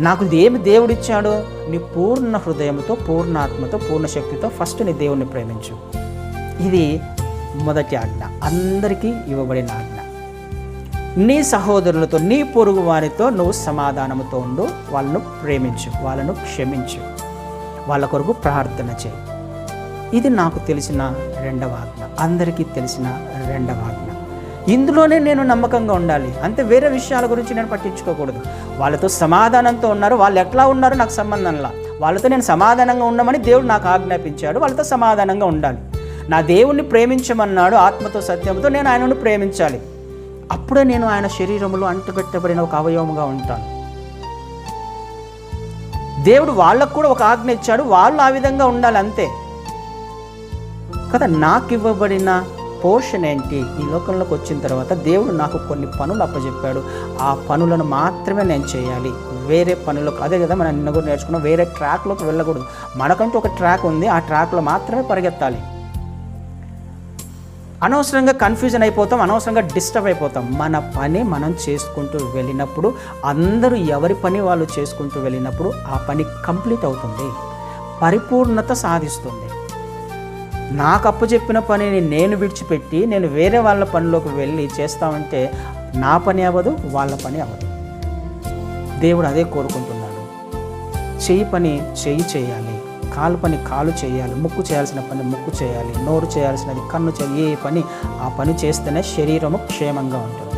నాకు ఏమి దేవుడిచ్చాడు నీ పూర్ణ హృదయంతో పూర్ణ ఆత్మతో పూర్ణ శక్తితో ఫస్ట్ నీ దేవుణ్ణి ప్రేమించు. ఇది మొదటి ఆజ్ఞ. అందరికీ ఇవ్వబడిన ఆజ్ఞ. నీ సహోదరులతో నీ పొరుగు వారితో నువ్వు సమాధానంతో ఉండు వాళ్ళను ప్రేమించు వాళ్ళను క్షమించు వాళ్ళ కొరకు ప్రార్థన చేయి. ఇది నాకు తెలిసిన రెండవ ఆజ్ఞ. అందరికీ తెలిసిన రెండవ ఆజ్ఞ. ఇందులోనే నేను నమ్మకంగా ఉండాలి. అంతే వేరే విషయాల గురించి నేను పట్టించుకోకూడదు. వాళ్ళతో సమాధానంతో ఉన్నారు. వాళ్ళు ఎట్లా ఉన్నారో నాకు సంబంధంలా వాళ్ళతో నేను సమాధానంగా ఉండమని దేవుడు నాకు ఆజ్ఞాపించాడు. వాళ్ళతో సమాధానంగా ఉండాలి. నా దేవుణ్ణి ప్రేమించమన్నాడు ఆత్మతో సత్యంతో నేను ఆయనను ప్రేమించాలి. అప్పుడే నేను ఆయన శరీరంలో అంటుపెట్టబడిన ఒక అవయవముగా ఉంటాను. దేవుడు వాళ్ళకు కూడా ఒక ఆజ్ఞ ఇచ్చాడు. వాళ్ళు ఆ విధంగా ఉండాలి అంతే. కదా నాకు ఇవ్వబడిన పోర్షన్ ఏంటి? ఈ లోకంలోకి వచ్చిన తర్వాత దేవుడు నాకు కొన్ని పనులు అప్పచెప్పాడు ఆ పనులను మాత్రమే నేను చేయాలి. వేరే పనులకు అదే కదా మనం నిన్న కూడా నేర్చుకున్నాం వేరే ట్రాక్లోకి వెళ్ళకూడదు. మనకంటూ ఒక ట్రాక్ ఉంది ఆ ట్రాక్లో మాత్రమే పరిగెత్తాలి. అనవసరంగా కన్ఫ్యూజన్ అయిపోతాం అనవసరంగా డిస్టర్బ్ అయిపోతాం. మన పని మనం చేసుకుంటూ వెళ్ళినప్పుడు అందరూ ఎవరి పని వాళ్ళు చేసుకుంటూ వెళ్ళినప్పుడు ఆ పని కంప్లీట్ అవుతుంది. పరిపూర్ణత సాధిస్తుంది. నాకు అప్పు చెప్పిన పనిని నేను విడిచిపెట్టి నేను వేరే వాళ్ళ పనిలోకి వెళ్ళి చేస్తామంటే నా పని అవ్వదు వాళ్ళ పని అవ్వదు. దేవుడు అదే కోరుకుంటున్నాడు. చెయ్యి పని చెయ్యి చేయాలి కాలు పని కాలు చేయాలి ముక్కు చేయాల్సిన పని ముక్కు చేయాలి నోరు చేయాల్సినది కన్ను చేయాలి. ఏ పని? ఆ పని చేస్తేనే శరీరము క్షేమంగా ఉంటుంది.